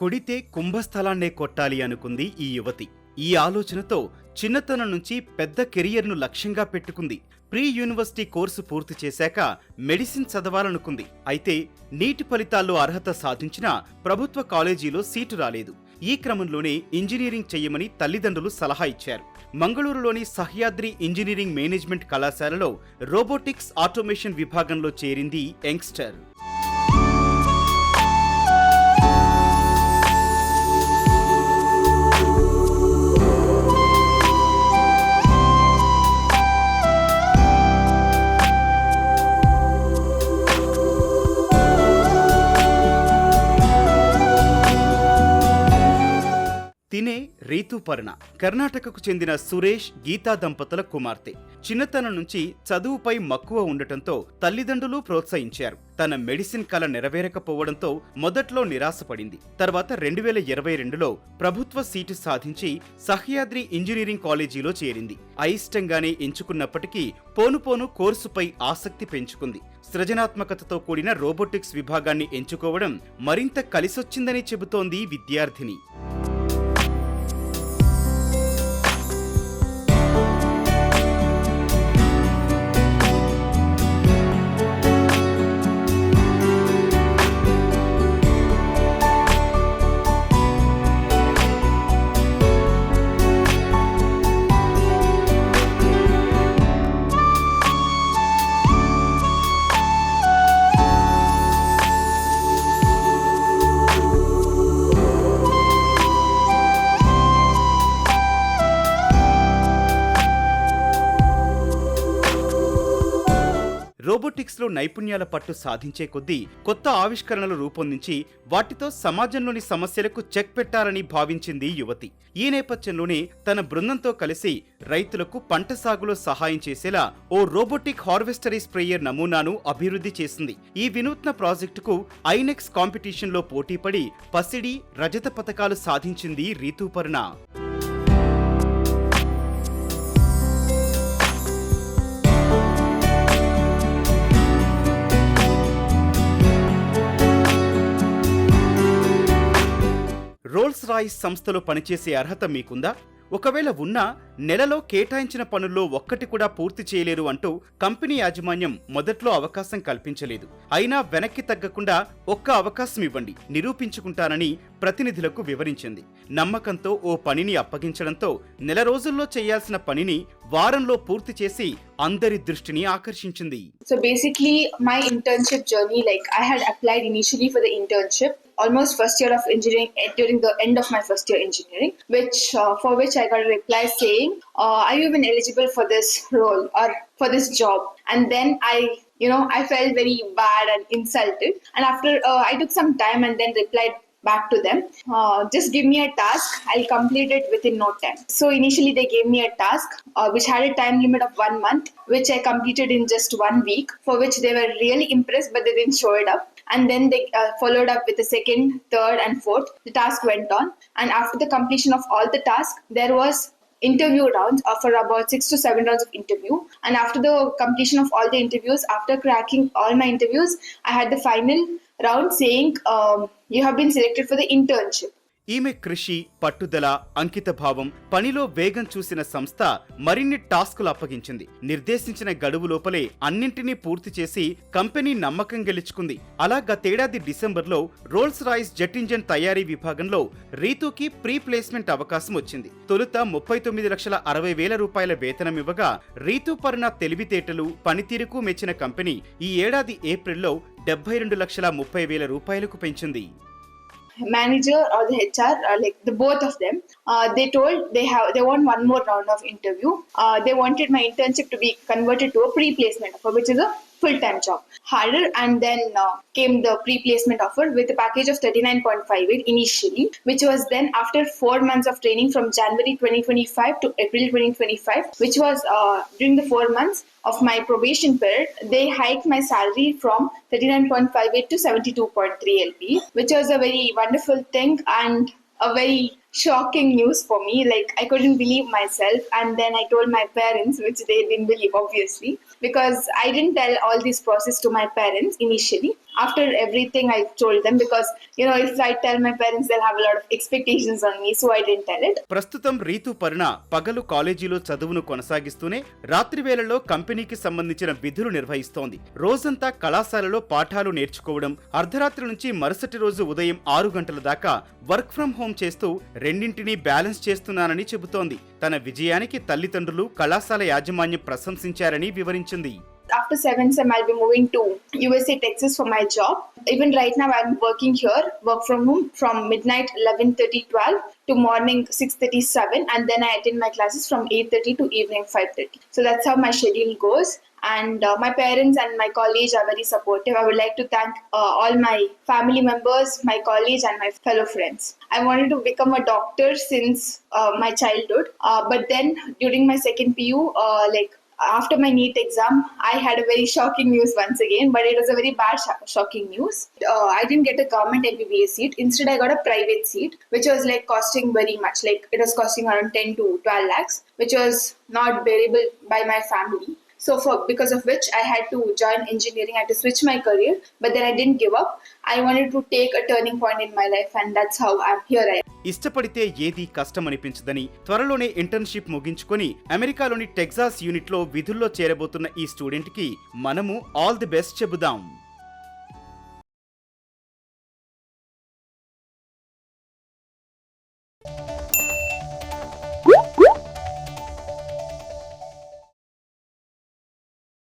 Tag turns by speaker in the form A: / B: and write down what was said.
A: కొడితే కుంభస్థలాన్నే కొట్టాలి అనుకుంది ఈ యువతి. ఈ ఆలోచనతో చిన్నతనం నుంచి పెద్ద కెరియర్ను లక్ష్యంగా పెట్టుకుంది. ప్రీ యూనివర్సిటీ కోర్సు పూర్తి చేశాక మెడిసిన్ చదవాలనుకుంది. అయితే నీటి ఫలితాల్లో అర్హత సాధించినా ప్రభుత్వ కాలేజీలో సీటు రాలేదు. ఈ క్రమంలోనే ఇంజనీరింగ్ చెయ్యమని తల్లిదండ్రులు సలహా ఇచ్చారు. మంగళూరులోని సహ్యాద్రి ఇంజనీరింగ్ మేనేజ్మెంట్ కళాశాలలో రోబోటిక్స్ ఆటోమేషన్ విభాగంలో చేరింది యంగ్స్టర్. రీతుపర్ణ కర్ణాటకకు చెందిన సురేష్ గీతా దంపతుల కుమార్తె. చిన్నతనం నుంచి చదువుపై మక్కువ ఉండటంతో తల్లిదండ్రులు ప్రోత్సహించారు. తన మెడిసిన్ కల నెరవేరకపోవడంతో మొదట్లో నిరాశపడింది. తర్వాత రెండు వేల ఇరవై రెండులో ప్రభుత్వ సీటు సాధించి సహ్యాద్రి ఇంజనీరింగ్ కాలేజీలో చేరింది. అయిష్టంగానే ఎంచుకున్నప్పటికీ పోను పోను కోర్సుపై ఆసక్తి పెంచుకుంది. సృజనాత్మకతతో కూడిన రోబోటిక్స్ విభాగాన్ని ఎంచుకోవడం మరింత కలిసొచ్చిందని చెబుతోంది విద్యార్థిని. రోబోటిక్స్లో నైపుణ్యాల పట్టు సాధించే కొద్దీ కొత్త ఆవిష్కరణలు రూపొందించి వాటితో సమాజంలోని సమస్యలకు చెక్ పెట్టాలని భావించింది యువతి. ఈ నేపథ్యంలోనే తన బృందంతో కలిసి రైతులకు పంట సాగులో సహాయం చేసేలా ఓ రోబోటిక్ హార్వెస్టరీ స్ప్రేయర్ నమూనాను అభివృద్ధి చేసింది. ఈ వినూత్న ప్రాజెక్టుకు ఐనెక్స్ కాంపిటీషన్లో పోటీపడి పసిడి రజత పథకాలు సాధించింది రీతూపర్ణ. రోల్స్ రాయిస్ సంస్థలో పనిచేసే అర్హత మీకుందా? ఒకవేళ ఉన్నా నెలలో కేటాయించిన పనుల్లో ఒక్కటి కూడా పూర్తి చేయలేరు అంటూ కంపెనీ యాజమాన్యం మొదట్లో అవకాశం కల్పించలేదు. అయినా వెనక్కి తగ్గకుండా ఒక్క అవకాశం ఇవ్వండి నిరూపించుకుంటానని ప్రతినిధులకు వివరించింది నమ్మకంతో ఓ పనిని అప్పగించడంతో నెల రోజుల్లో చేయాల్సిన పనిని వారంలో పూర్తి చేసి అందరి దృష్టిని ఆకర్షించింది
B: So basically, my internship journey, like I had applied initially for the internship, almost first year of engineering eh, during the end of my first year engineering, which uh, for which I got a reply saying, uh, "Are you even eligible for this role or for this job?" And then I, you know, I felt very bad and insulted. And after uh, I took some time and then replied back to them. Uh, just give me a task. I'll complete it within no time. So initially they gave me a task uh, which had a time limit of one month which i completed in just one week for which they were really impressed but they didn't show it up. And then they uh, followed up with the second third and fourth. The task went on. And after the completion of all the tasks there was interview rounds uh, for about six to seven rounds of interview. And after the completion of all the interviews after cracking all my interviews i had the final round saying um, you have been selected for the internship.
A: ఈమె కృషి పట్టుదల అంకితభావం పనిలో వేగం చూసిన సంస్థ మరిన్ని టాస్కులు అప్పగించింది. నిర్దేశించిన గడువు లోపలే అన్నింటినీ పూర్తి చేసి కంపెనీ నమ్మకం గెలుచుకుంది. అలా గతేడాది డిసెంబర్లో రోల్స్ రాయిస్ జెట్ ఇంజన్ తయారీ విభాగంలో రీతూకి ప్రీ ప్లేస్మెంట్ అవకాశం వచ్చింది. తొలుత ముప్పై తొమ్మిది లక్షల అరవై వేల రూపాయల వేతనం ఇవ్వగా రీతూ పర్ణ తెలివితేటలు పనితీరుకు మెచ్చిన కంపెనీ ఈ ఏడాది ఏప్రిల్లో డెబ్బై రెండు లక్షల ముప్పై వేల రూపాయలకు పెంచింది
B: manager or the HR, uh, like the both of them, uh, they told they have they want one more round of interview. Uh, they wanted my internship to be converted to a pre-placement offer, which is a full-time job. Harder, and then uh, came the pre-placement offer with a package of 39.58 initially, which was then after four months of training from January 2025 to April 2025, which was uh, during the four months of my probation period, they hiked my salary from 39.58 to 72.3 LP, which was a very wonderful thing and a very shocking news for me. Like I couldn't believe myself, and then I told my parents, which they didn't believe, obviously, because I didn't tell all this process to my parents initially. After everything, I told them because you know if I tell my parents, they'll have a lot of expectations on me, so I didn't tell it.
A: ప్రస్తుతం రీతు పరుణ పగలు కాలేజీలో చదువును కొనసాగిస్తూనే రాత్రి వేళల్లో కంపెనీకి సంబంధించిన విధులు నిర్వహిస్తోంది రోజంతా కళాశాలలో పాఠాలు నేర్చుకోవడం అర్ధరాత్రి నుంచి మరుసటి రోజు ఉదయం ఆరు గంటల దాకా వర్క్ ఫ్రం హోం చేస్తూ రెండింటినీ బ్యాలెన్స్ చేస్తున్నానని చెబుతోంది. తన విజయానికి తల్లిదండ్రులు కళాశాల యాజమాన్యం ప్రశంసించారని వివరించింది.
B: After 7 sem i'll be moving to usa texas for my job. Even right now i'm working here work from home from midnight 11.30 12 to morning 6.37 and then i attend my classes from 8.30 to evening 5.30 so that's how my schedule goes. And uh, my parents and my college are very supportive. I would like to thank uh, all my family members my college and my fellow friends. I wanted to become a doctor since uh, my childhood. Uh, but then during my second pu uh, like after my NEET exam, I had a very shocking news once again, but it was a very bad, sho- shocking news. Uh, I didn't get a government MBBS seat. Instead, I got a private seat, which was like costing very much. Like it was costing around 10 to 12 lakhs, which was not bearable by my family. So for because of which I had to join engineering, I had to switch my career, but then I didn't give up. I wanted to take a turning point in my life, and that's how I'm here. I am.
A: ఇష్టపడితే ఏది కష్టం అనిపించదని త్వరలోనే internship ముగించుకొని అమెరికాలోని Texas యూనిట్లో విధుల్లో చేరబోతున్న ఈ స్టూడెంట్కి మనము ఆల్ ది బెస్ట్ చెబుదాం